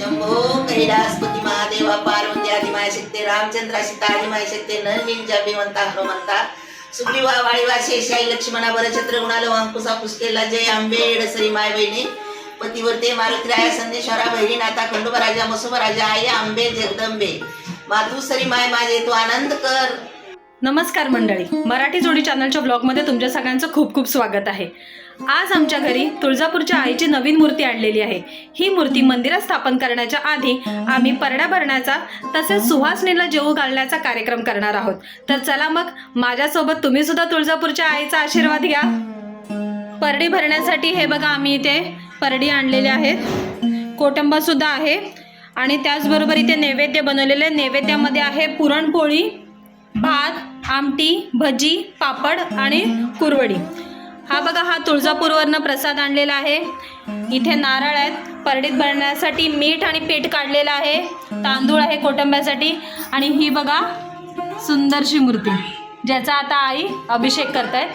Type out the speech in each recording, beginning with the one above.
शंभो कैलासपती महादेवा पार्वती आदिमाय शक्ती रामचंद्र सीता आदिमाय शक्ती नंदींच्या भिवंता हनुमंता सुग्रीवा वाळीवा शेषाई लक्ष्मणा बरछत्र गुणालो वांकुसा पुष्केला जय आंबेड श्री माय बहिणी. पतिवर्ते मारुतीराया संदेश्वरा बहिणी नाता खंडोबा राजा मसोबा राजा आई आंबे जगदंबे. मातू सरी माय माझे तू आनंद कर. नमस्कार मंडळी. मराठी जोडी चॅनलच्या ब्लॉगमध्ये तुमच्या सगळ्यांचं खूप खूप स्वागत आहे. आज आमच्या घरी तुळजापूरच्या आईची नवीन मूर्ती आणलेली आहे. ही मूर्ती मंदिरात स्थापन करण्याच्या आधी आम्ही परड्या भरण्याचा तसेच सुहासनीला जेवू घालण्याचा कार्यक्रम करणार आहोत. तर चला मग माझ्यासोबत तुम्ही सुद्धा तुळजापूरच्या आईचा आशीर्वाद घ्या. परडी भरण्यासाठी हे बघा आम्ही इथे परडी आणलेले आहेत. कोटंबा सुद्धा आहे. आणि त्याचबरोबर इथे नैवेद्य बनवलेले नैवेद्यामध्ये आहे पुरणपोळी भात आमटी भजी पापड आणि कुरवडी. हा बघा हा तुळजापूरवरनं प्रसाद आणलेला आहे. इथे नारळ आहेत. परडीत भरण्यासाठी मीठ आणि पीठ काढलेलं आहे. तांदूळ आहे कोटंब्यासाठी. आणि ही बघा सुंदरशी मूर्ती ज्याचा आता आई अभिषेक करतायत.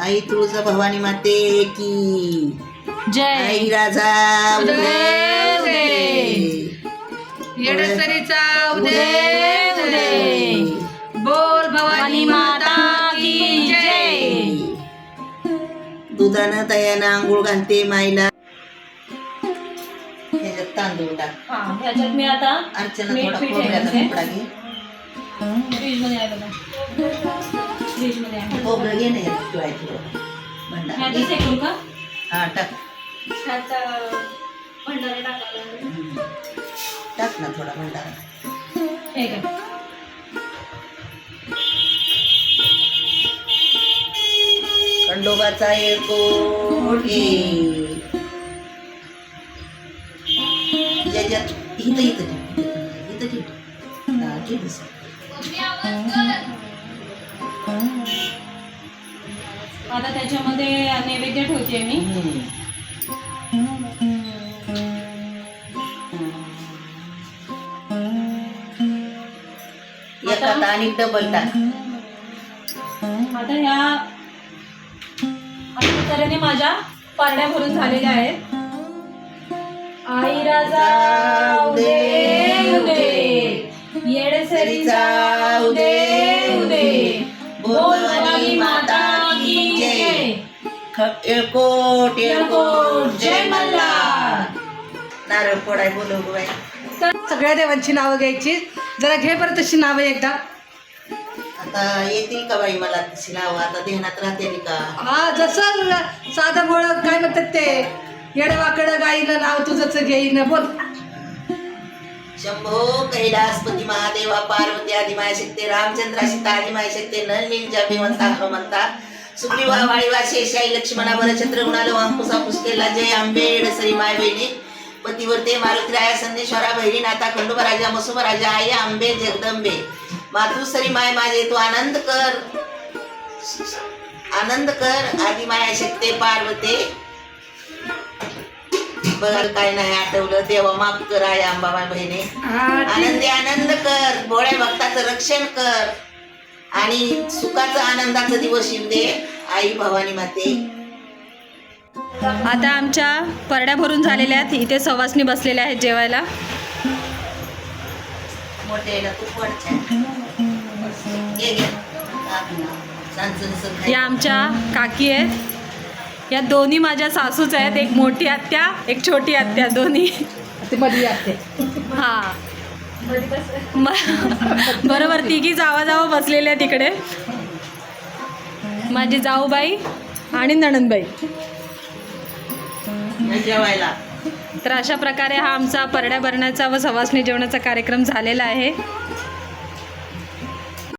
आई तुळजा भवानी माते की. जय. राजा उदय, उदय, उदय. दुधानं तयानं आंघोळ घालते माईला. ह्याच्यात तांदूळ टाक. हा ह्याच्यात मी आता अर्चना मीठ थोडा पीठ तुकडा घे फ्रीजमध्ये आहे बघा. फ्रीजमध्ये आहे. खोबरं घे नाही थोडं. हे का? हा टाक. भंडारा टाकायला. हम्म. टाक ना थोडा भंडारा. हे काय खंडोबाचा एअरपोर्ट ज्याच्यात इथं इथं. आता त्याच्यामध्ये नैवेद्य ठेवते मी. एका आता? आणि डबल आता ह्या तऱ्हेने माझ्या पारड्या भरून झालेल्या आहेत. आई राजा उदे उदे. येडेसरीचा उदे उदे. बोल भवानी माता की जय. ख- एअरपोर्ट एअरपोर्ट जय मल्हार. नारळ फोडाय बोलवू बाई. सगळ्या देवांची नावं घ्यायची. जरा घे बरं तशी नावं एकदा. आता येतील का बाई मला तशी नावं आता ध्यानात राहते का? हा जसं साधं बोळ काय म्हणतात ते? येडवाकडं गाईनं नाव तुझंच घेईन बोल. शंभो कैलासपती महादेवा पार्वती आदिमाय शक्ती रामचंद्र सीता आदिमाय शक्ती नंदींच्या भिवंता हनुमंता. सुग्रीवा वाळीवा शेषाई लक्ष्मणा बरछत्र गुणालो अंकुशा पुष्केला जय आंबेड श्री माय बहिणी. पतिवर्ते मारुतीराया संदेश्वरा बहिणी नाथा खंडोबा राजा मसोबा राजा आई आंबे जगदंबे. मातू सरी माय माझे तू आनंद कर. आनंद कर. आदिमाया शक्ती पार्वते. बघ काय नाही आठवलं. देवा माफ कर आहे अंबाबाई बहिणी. आनंदी आनंद कर. भोळ्या भक्ताचं रक्षण कर. आणि सुखाचा आनंदाचा दिवस येऊ दे आई भवानी माते. आता आमच्या परड्या भरून झालेल्या आहेत. इथे सवासनी बसलेल्या आहेत जेवायला. या आमच्या काकी आहेत. या दोन्ही माझ्या सासूच आहेत. एक मोठी आत्या एक छोटी आत्या दोन्ही. हा. म- बरोबर तिघी जावा जावा बसलेल्या तिकडे माझी जाऊबाई आणि नणंदबाई. जेवायला. तर अशा प्रकारे हा आमचा परड्या भरण्याचा व सवासणी जेवणाचा कार्यक्रम झालेला आहे.